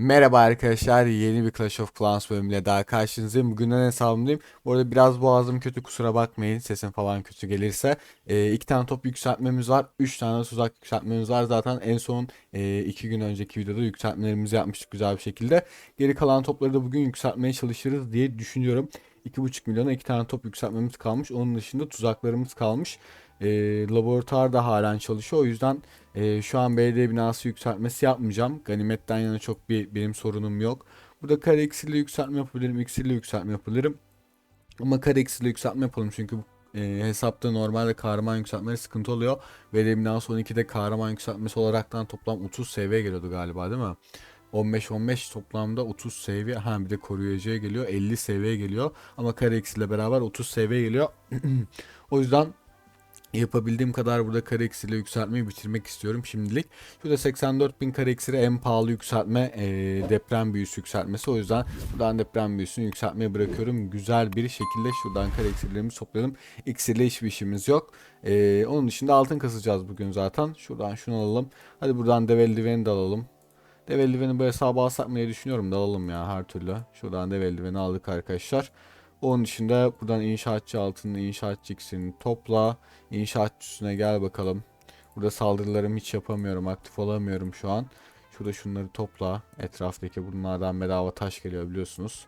Merhaba arkadaşlar, yeni bir Clash of Clans bölümüyle daha karşınızdayım. Bugünden hesabımdayım. Bu arada biraz boğazım kötü, kusura bakmayın. Sesim falan kötü gelirse. Ee, iki tane top yükseltmemiz var. Üç tane tuzak yükseltmemiz var. Zaten en son e, iki gün önceki videoda yükseltmelerimizi yapmıştık güzel bir şekilde. Geri kalan topları da bugün yükseltmeye çalışırız diye düşünüyorum. 2,5 milyona iki tane top yükseltmemiz kalmış. Onun dışında tuzaklarımız kalmış. E, laboratuvar da halen çalışıyor. O yüzden e, şu an belediye binası yükseltmesi yapmayacağım. Ganimetten yana çok bir benim sorunum yok. Burada kare eksiyle yükseltme yapabilirim. Eksiyle yükseltme yapabilirim. Ama kare eksiyle yükseltme yapalım çünkü bu e, hesapta normalde kahraman yükseltmeleri sıkıntı oluyor. Belediye binası 12'de kahraman yükseltmesi olaraktan toplam 30 seviye geliyordu galiba değil mi? 15-15 toplamda 30 seviye. Ha bir de koruyucuya geliyor. 50 seviye geliyor. Ama kare eksiyle beraber 30 seviye geliyor. o yüzden Yapabildiğim kadar burada kare eksiyle yükseltmeyi bitirmek istiyorum şimdilik. Şurada 84.000 kare eksiyle en pahalı yükseltme e, deprem büyüsü yükseltmesi. O yüzden buradan deprem büyüsünü yükseltmeye bırakıyorum. Güzel bir şekilde şuradan kare eksilerimizi toplayalım. İksirle hiçbir işimiz yok. E, onun dışında altın kasacağız bugün zaten. Şuradan şunu alalım. Hadi buradan dev eldiveni de alalım. Dev eldiveni bu hesaba alsak mı diye düşünüyorum da alalım ya her türlü. Şuradan dev eldiveni aldık arkadaşlar. Onun dışında buradan inşaatçı altını, inşaatçı ikisini topla. İnşaatçısına gel bakalım. Burada saldırılarımı hiç yapamıyorum. Aktif olamıyorum şu an. Şurada şunları topla. Etraftaki bunlardan bedava taş geliyor biliyorsunuz.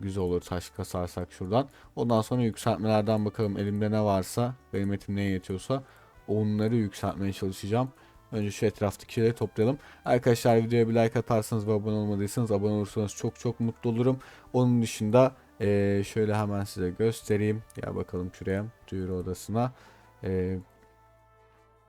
Güzel olur taş kasarsak şuradan. Ondan sonra yükseltmelerden bakalım elimde ne varsa, benim etim neye yetiyorsa onları yükseltmeye çalışacağım. Önce şu etraftakileri toplayalım. Arkadaşlar videoya bir like atarsanız ve abone olmadıysanız abone olursanız çok çok mutlu olurum. Onun dışında ee, şöyle hemen size göstereyim. Ya bakalım şuraya duyuru odasına. Ee,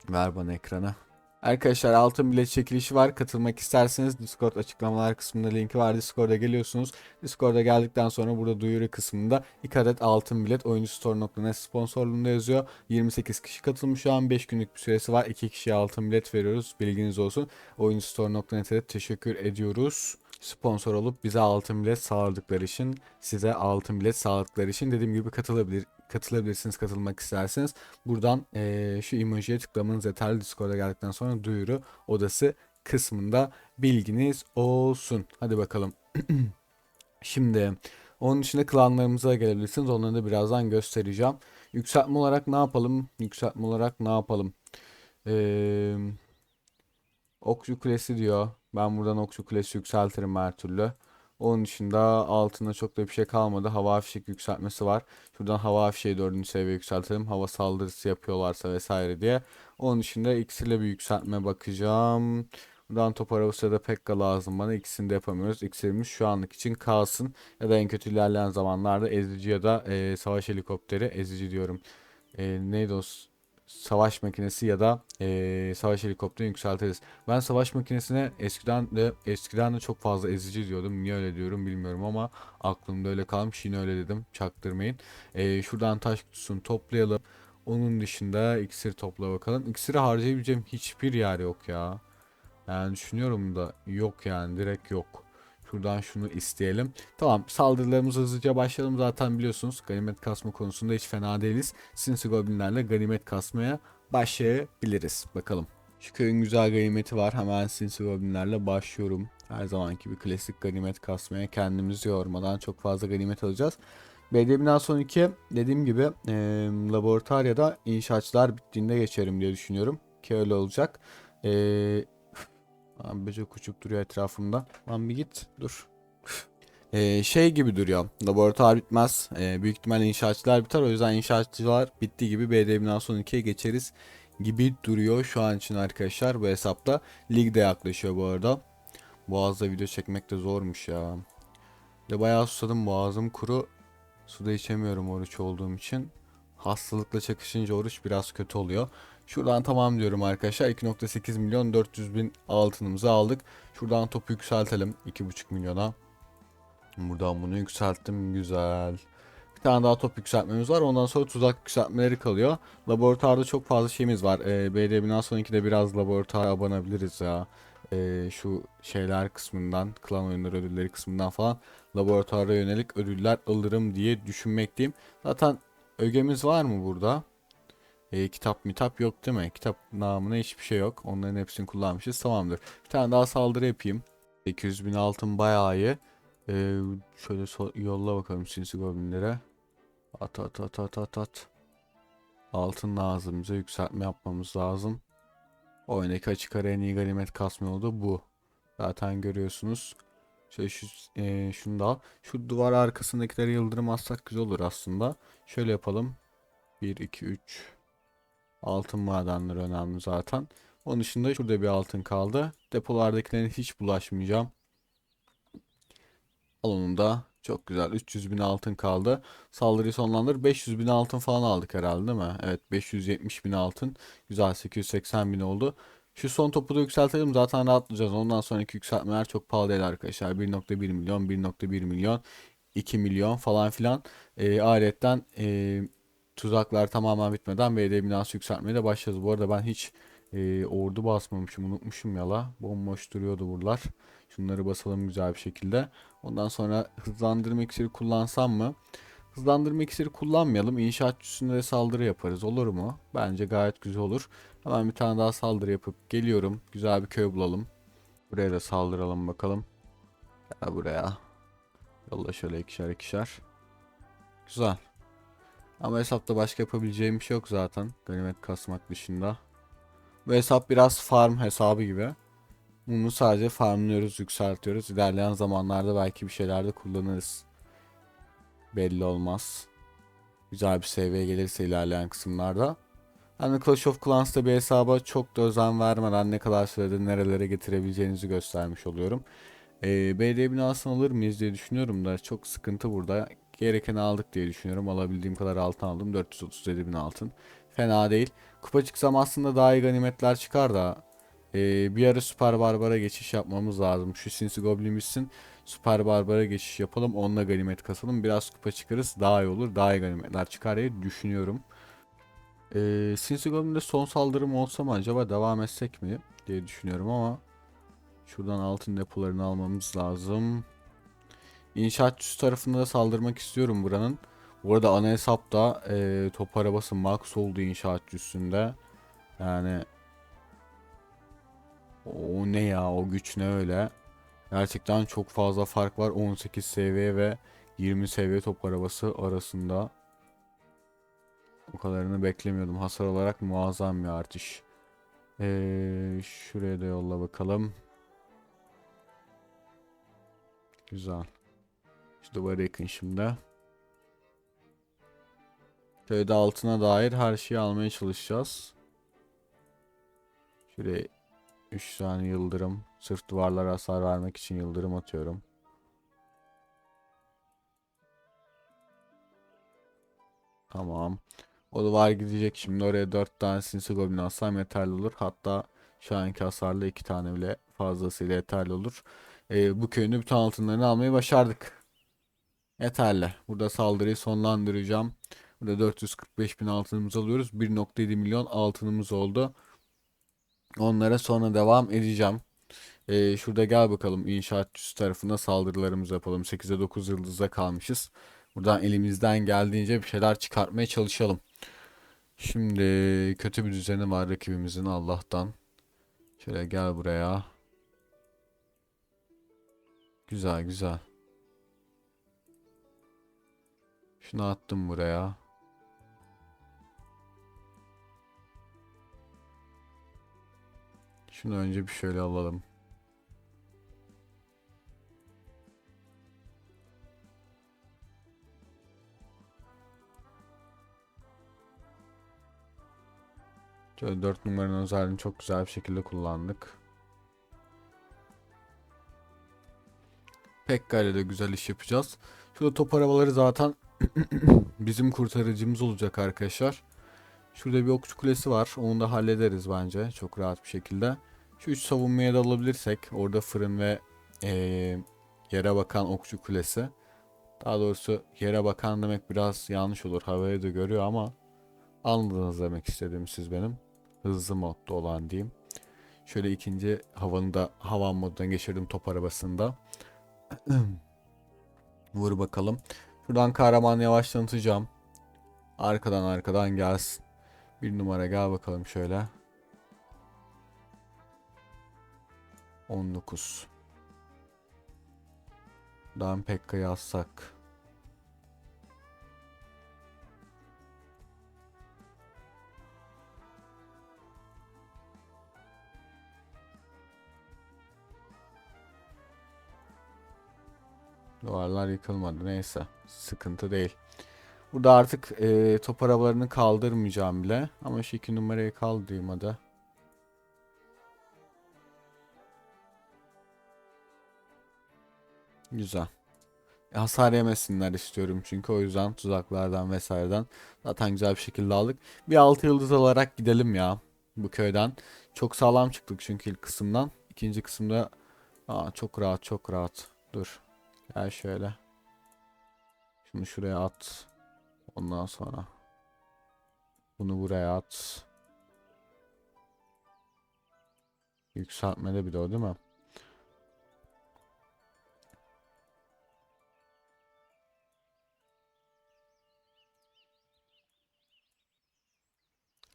ver bana ekrana. Arkadaşlar altın bilet çekilişi var. Katılmak isterseniz Discord açıklamalar kısmında linki var. Discord'a geliyorsunuz. Discord'a geldikten sonra burada duyuru kısmında 2 adet altın bilet oyuncustore.net sponsorluğunda yazıyor. 28 kişi katılmış şu an 5 günlük bir süresi var. 2 kişiye altın bilet veriyoruz. Bilginiz olsun. Oyuncustore.net'e teşekkür ediyoruz sponsor olup bize altın bilet sağladıkları için size altın bilet sağladıkları için dediğim gibi katılabilir katılabilirsiniz katılmak isterseniz. Buradan e, şu emojiye tıklamanız yeterli Discord'a geldikten sonra duyuru odası kısmında bilginiz olsun. Hadi bakalım. Şimdi onun dışında klanlarımıza gelebilirsiniz. Onları da birazdan göstereceğim. Yükseltme olarak ne yapalım? Yükseltme olarak ne yapalım? Eee Okçu Kulesi diyor. Ben buradan Okçu Kulesi yükseltirim her türlü. Onun dışında altında çok da bir şey kalmadı. Hava fişek yükseltmesi var. Şuradan hava fişeği 4. seviye yükseltelim. Hava saldırısı yapıyorlarsa vesaire diye. Onun dışında iksirle bir yükseltme bakacağım. Buradan top arabası da Pekka lazım bana. İkisini de yapamıyoruz. İksirimiz şu anlık için kalsın. Ya da en kötü ilerleyen zamanlarda ezici ya da e, savaş helikopteri. Ezici diyorum. E, neydi o? Savaş makinesi ya da e, savaş helikopterini yükseltiriz. Ben savaş makinesine eskiden de eskiden de çok fazla ezici diyordum. Niye öyle diyorum bilmiyorum ama aklımda öyle kalmış. Yine öyle dedim. Çaktırmayın. E, şuradan taş kutusunu toplayalım. Onun dışında iksir topla bakalım. İksiri harcayabileceğim hiçbir yer yok ya. Yani düşünüyorum da yok yani direkt yok. Şuradan şunu isteyelim. Tamam saldırılarımızı hızlıca başlayalım. Zaten biliyorsunuz ganimet kasma konusunda hiç fena değiliz. Sinsi Goblinlerle ganimet kasmaya başlayabiliriz. Bakalım. Şu köyün güzel ganimeti var. Hemen Sinsi Goblinlerle başlıyorum. Her zamanki bir klasik ganimet kasmaya kendimizi yormadan çok fazla ganimet alacağız. Belediye binası 12 dediğim gibi e, laboratuvar ya da inşaatçılar bittiğinde geçerim diye düşünüyorum. Ki öyle olacak. E, Abi böcek uçup duruyor etrafımda. Lan bir git. Dur. Ee, şey gibi duruyor. Laboratuvar bitmez. Ee, büyük ihtimalle inşaatçılar biter. O yüzden inşaatçılar bittiği gibi BD binası 12'ye geçeriz gibi duruyor şu an için arkadaşlar bu hesapta. Lig de yaklaşıyor bu arada. Boğazda video çekmek de zormuş ya. De bayağı susadım boğazım kuru. Suda içemiyorum oruç olduğum için. Hastalıkla çakışınca oruç biraz kötü oluyor. Şuradan tamam diyorum arkadaşlar. 2.8 milyon 400 bin altınımızı aldık. Şuradan topu yükseltelim. 2.5 milyona. Buradan bunu yükselttim. Güzel. Bir tane daha top yükseltmemiz var. Ondan sonra tuzak yükseltmeleri kalıyor. Laboratuvarda çok fazla şeyimiz var. Ee, BD binası 12'de biraz laboratuvara abanabiliriz ya. Ee, şu şeyler kısmından, klan oyunları ödülleri kısmından falan laboratuvara yönelik ödüller alırım diye düşünmekteyim. Zaten ögemiz var mı burada? E, kitap mitap yok değil mi? Kitap namına hiçbir şey yok. Onların hepsini kullanmışız. Tamamdır. Bir tane daha saldırı yapayım. 800 bin altın bayağı iyi. Ee, şöyle so- yolla bakalım sinsi goblinlere. At at at at at at. Altın lazım bize yükseltme yapmamız lazım. Oyundaki açık ara en iyi ganimet kasma yolu da bu. Zaten görüyorsunuz. Şöyle şu, e, şunu da al. Şu duvar arkasındakileri yıldırmazsak güzel olur aslında. Şöyle yapalım. 1, 2, 3. Altın madenleri önemli zaten. Onun dışında şurada bir altın kaldı. Depolardakilerine hiç bulaşmayacağım. Al da. Çok güzel. 300 bin altın kaldı. Saldırıyı sonlandır. 500 bin altın falan aldık herhalde değil mi? Evet 570 bin altın. Güzel 880 bin oldu. Şu son topu da yükseltelim. Zaten rahatlayacağız. Ondan sonraki yükseltmeler çok pahalı değil arkadaşlar. 1.1 milyon, 1.1 milyon, 2 milyon falan filan. E, ayrıyetten e, tuzaklar tamamen bitmeden belediye binası yükseltmeye de başlarız. Bu arada ben hiç e, ordu basmamışım. Unutmuşum yala. Bomboş duruyordu buralar. Şunları basalım güzel bir şekilde. Ondan sonra hızlandırma iksiri kullansam mı? Hızlandırma iksiri kullanmayalım. İnşaat üstünde de saldırı yaparız. Olur mu? Bence gayet güzel olur. Hemen bir tane daha saldırı yapıp geliyorum. Güzel bir köy bulalım. Buraya da saldıralım bakalım. Gel buraya. Yolla şöyle ikişer ikişer. Güzel. Ama hesapta başka yapabileceğim bir şey yok zaten. Ganimet kasmak dışında. Bu hesap biraz farm hesabı gibi. Bunu sadece farmlıyoruz, yükseltiyoruz. İlerleyen zamanlarda belki bir şeylerde kullanırız. Belli olmaz. Güzel bir seviyeye gelirse ilerleyen kısımlarda. Hani Clash of Clans'ta bir hesaba çok da özen vermeden ne kadar sürede nerelere getirebileceğinizi göstermiş oluyorum. Ee, belediye binasını alır mıyız diye düşünüyorum da çok sıkıntı burada. Gerekeni aldık diye düşünüyorum. Alabildiğim kadar altın aldım. 437 bin altın. Fena değil. Kupa çıksam aslında daha iyi ganimetler çıkar da ee, bir ara Süper Barbar'a geçiş yapmamız lazım. Şu Sinsi Goblin bitsin. Süper Barbar'a geçiş yapalım. Onunla ganimet kasalım. Biraz kupa çıkarız. Daha iyi olur. Daha iyi ganimetler çıkar diye düşünüyorum. Ee, Sinsi Goblin'de son saldırım olsa mı acaba devam etsek mi diye düşünüyorum ama şuradan altın depolarını almamız lazım. İnşaatçısı tarafında da saldırmak istiyorum buranın. Bu arada ana hesapta e, top arabası max oldu inşaatçı üstünde. Yani o ne ya o güç ne öyle. Gerçekten çok fazla fark var 18 seviye ve 20 seviye top arabası arasında. O kadarını beklemiyordum. Hasar olarak muazzam bir artış. Ee, şuraya da yolla bakalım. Güzel. Şu duvarı yakın şimdi. Köyde altına dair her şeyi almaya çalışacağız. Şuraya 3 tane yıldırım. Sırf duvarlara hasar vermek için yıldırım atıyorum. Tamam. O duvar gidecek şimdi. Oraya 4 tane sinsi goblin alsam yeterli olur. Hatta şu anki hasarla 2 tane bile fazlasıyla yeterli olur. Ee, bu köyün de bütün altınlarını almayı başardık. Yeterli. Burada saldırıyı sonlandıracağım. Burada 445 bin altınımız alıyoruz. 1.7 milyon altınımız oldu. Onlara sonra devam edeceğim. Ee, şurada gel bakalım inşaatçısı tarafına saldırılarımızı yapalım. 8'e 9 yıldızda kalmışız. Buradan elimizden geldiğince bir şeyler çıkartmaya çalışalım. Şimdi kötü bir düzeni var rakibimizin Allah'tan. Şöyle gel buraya. Güzel güzel. Şunu attım buraya. Şunu önce bir şöyle alalım. Şöyle 4 numaranın özelliğini çok güzel bir şekilde kullandık. Pekka ile de güzel iş yapacağız. Şurada top arabaları zaten bizim kurtarıcımız olacak arkadaşlar. Şurada bir okçu kulesi var. Onu da hallederiz bence çok rahat bir şekilde. Şu üç savunmaya da alabilirsek orada fırın ve ee, yere bakan okçu kulesi. Daha doğrusu yere bakan demek biraz yanlış olur. Havaya da görüyor ama anladınız demek istedim siz benim. Hızlı modda olan diyeyim. Şöyle ikinci havanı da havan moduna geçirdim top arabasında. Vur bakalım. Şuradan kahraman yavaş tanıtacağım. Arkadan arkadan gelsin. Bir numara gel bakalım şöyle. 19. Dan Pekka'yı yazsak. Duvarlar yıkılmadı. Neyse. Sıkıntı değil. Burada artık e, top arabalarını kaldırmayacağım bile. Ama şu iki numarayı kaldırayım hadi. Güzel. E, hasar yemesinler istiyorum çünkü o yüzden tuzaklardan vesaireden zaten güzel bir şekilde aldık. Bir 6 yıldız alarak gidelim ya bu köyden. Çok sağlam çıktık çünkü ilk kısımdan. İkinci kısımda aa, çok rahat çok rahat. Dur. Gel şöyle. Şunu şuraya at. Ondan sonra bunu buraya at. Yükseltmede bir de o değil mi?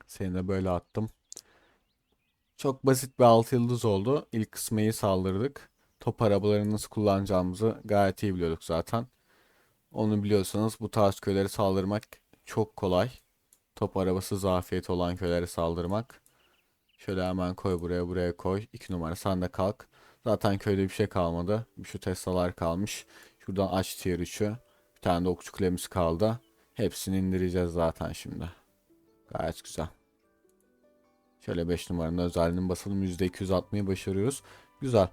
Seni de böyle attım. Çok basit bir 6 yıldız oldu. İlk kısmı iyi saldırdık. Top arabalarını nasıl kullanacağımızı gayet iyi biliyorduk zaten. Onu biliyorsanız bu tarz köyleri saldırmak çok kolay. Top arabası zafiyeti olan köylere saldırmak. Şöyle hemen koy buraya buraya koy. 2 numara sen de kalk. Zaten köyde bir şey kalmadı. Şu Tesla'lar kalmış. Şuradan aç tier 3'ü. Bir tane de okçu kulemiz kaldı. Hepsini indireceğiz zaten şimdi. Gayet güzel. Şöyle 5 numaranın özelliğini basalım. %200 atmayı başarıyoruz. Güzel.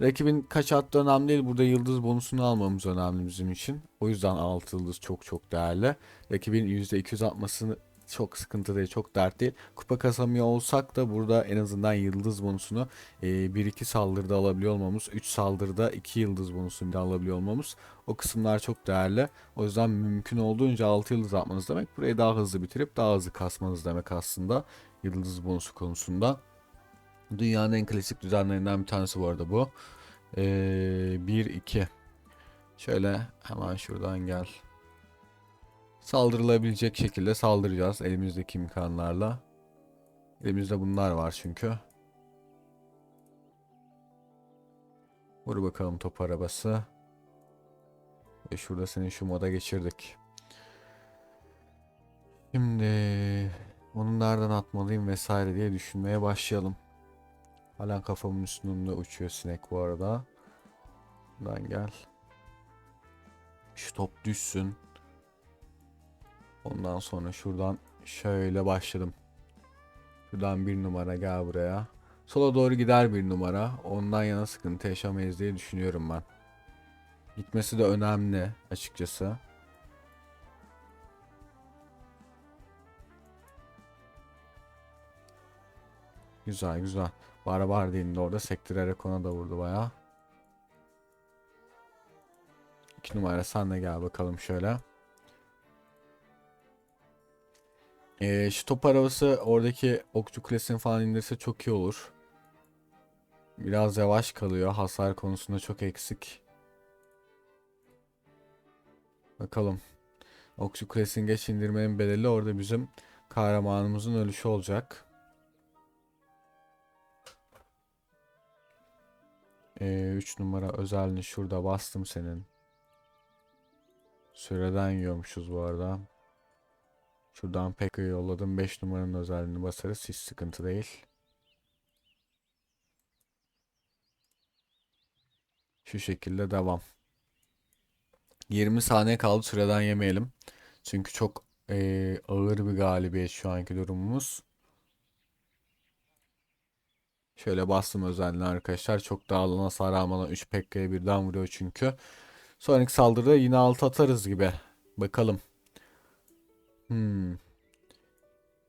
Rakibin kaç attığı önemli değil. Burada yıldız bonusunu almamız önemli bizim için. O yüzden 6 yıldız çok çok değerli. Rakibin %200 atmasını çok sıkıntı değil, çok dert değil. Kupa kasamıyor olsak da burada en azından yıldız bonusunu 1-2 saldırıda alabiliyor olmamız, 3 saldırıda 2 yıldız bonusunu da alabiliyor olmamız o kısımlar çok değerli. O yüzden mümkün olduğunca 6 yıldız atmanız demek burayı daha hızlı bitirip daha hızlı kasmanız demek aslında yıldız bonusu konusunda. Dünyanın en klasik düzenlerinden bir tanesi bu arada bu. Ee, 1-2 Şöyle hemen şuradan gel. Saldırılabilecek şekilde saldıracağız elimizdeki imkanlarla. Elimizde bunlar var çünkü. Vur bakalım top arabası. Ve şurada seni şu moda geçirdik. Şimdi onu nereden atmalıyım vesaire diye düşünmeye başlayalım. Hala kafamın üstünde uçuyor sinek bu arada. Buradan gel. Şu top düşsün. Ondan sonra şuradan şöyle başladım. Şuradan bir numara gel buraya. Sola doğru gider bir numara. Ondan yana sıkıntı yaşamayız diye düşünüyorum ben. Gitmesi de önemli açıkçası. Güzel güzel. Barbar değildi orada. Sektirerek ona da vurdu bayağı. 2 numara sen de gel bakalım şöyle. Ee, şu top arabası oradaki okçu kulesini falan indirse çok iyi olur. Biraz yavaş kalıyor. Hasar konusunda çok eksik. Bakalım. Okçu kulesini geç indirmenin bedeli orada bizim kahramanımızın ölüşü olacak. Ee, 3 numara özelliğini şurada bastım senin. Süreden yiyormuşuz bu arada. Şuradan pek yolladım. 5 numaranın özelliğini basarız. Hiç sıkıntı değil. Şu şekilde devam. 20 saniye kaldı. Süreden yemeyelim. Çünkü çok e, ağır bir galibiyet şu anki durumumuz. Şöyle bastım özelliğini arkadaşlar. Çok daha alan hasar almadan 3 Pekka'ya birden vuruyor çünkü. Sonraki saldırıda yine 6 atarız gibi. Bakalım. Hmm.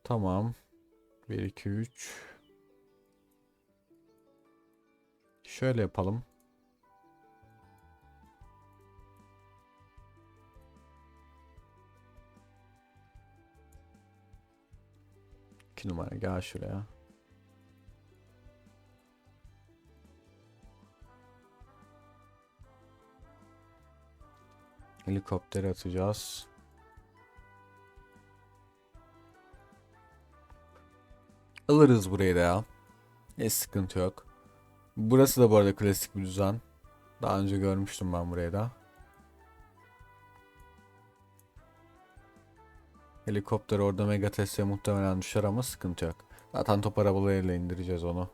Tamam. 1, 2, 3. Şöyle yapalım. İki numara gel şuraya. Helikopter atacağız. Alırız burayı da ya. Hiç sıkıntı yok. Burası da bu arada klasik bir düzen. Daha önce görmüştüm ben burayı da. Helikopter orada Mega Tesla'ya muhtemelen düşer ama sıkıntı yok. Zaten top arabalarıyla indireceğiz onu.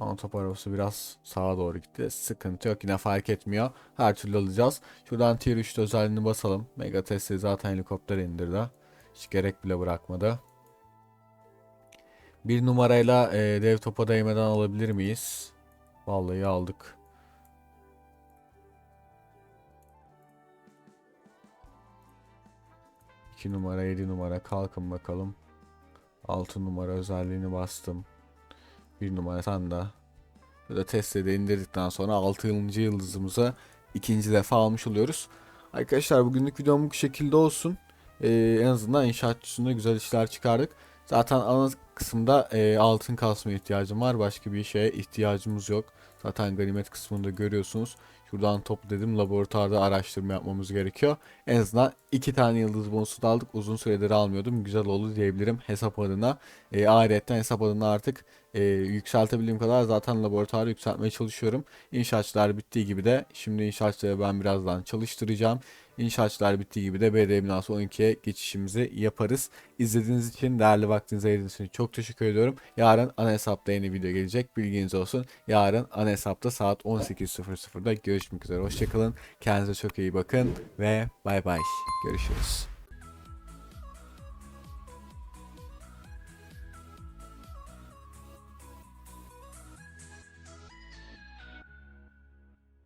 Ama top arabası biraz sağa doğru gitti. Sıkıntı yok yine fark etmiyor. Her türlü alacağız. Şuradan tier 3 özelliğini basalım. Mega Tesla zaten helikopter indirdi. Hiç gerek bile bırakmadı. Bir numarayla e, dev topa değmeden alabilir miyiz? Vallahi aldık. İki numara, 7 numara kalkın bakalım. 6 numara özelliğini bastım. Bir numara de. Burada Tesla'da indirdikten sonra 6. yıldızımıza ikinci defa almış oluyoruz. Arkadaşlar bugünlük videom bu şekilde olsun. Ee, en azından inşaatçısında güzel işler çıkardık. Zaten ana kısımda e, altın kasmaya ihtiyacım var. Başka bir şeye ihtiyacımız yok. Zaten ganimet kısmında görüyorsunuz. Şuradan top dedim laboratuvarda araştırma yapmamız gerekiyor. En azından iki tane yıldız bonusu da aldık. Uzun süredir almıyordum. Güzel oldu diyebilirim hesap adına. E, ayrıca hesap adına artık e, yükseltebildiğim kadar zaten laboratuvarı yükseltmeye çalışıyorum. İnşaatçılar bittiği gibi de şimdi inşaatçıları ben birazdan çalıştıracağım. İnşaatçılar bittiği gibi de BD binası 12'ye geçişimizi yaparız. İzlediğiniz için değerli vaktinizi ayırdığınız için çok teşekkür ediyorum. Yarın ana hesapta yeni video gelecek. Bilginiz olsun. Yarın ana hesapta saat 18.00'da görüşmek üzere. Hoşçakalın. Kendinize çok iyi bakın ve bay bay. Görüşürüz.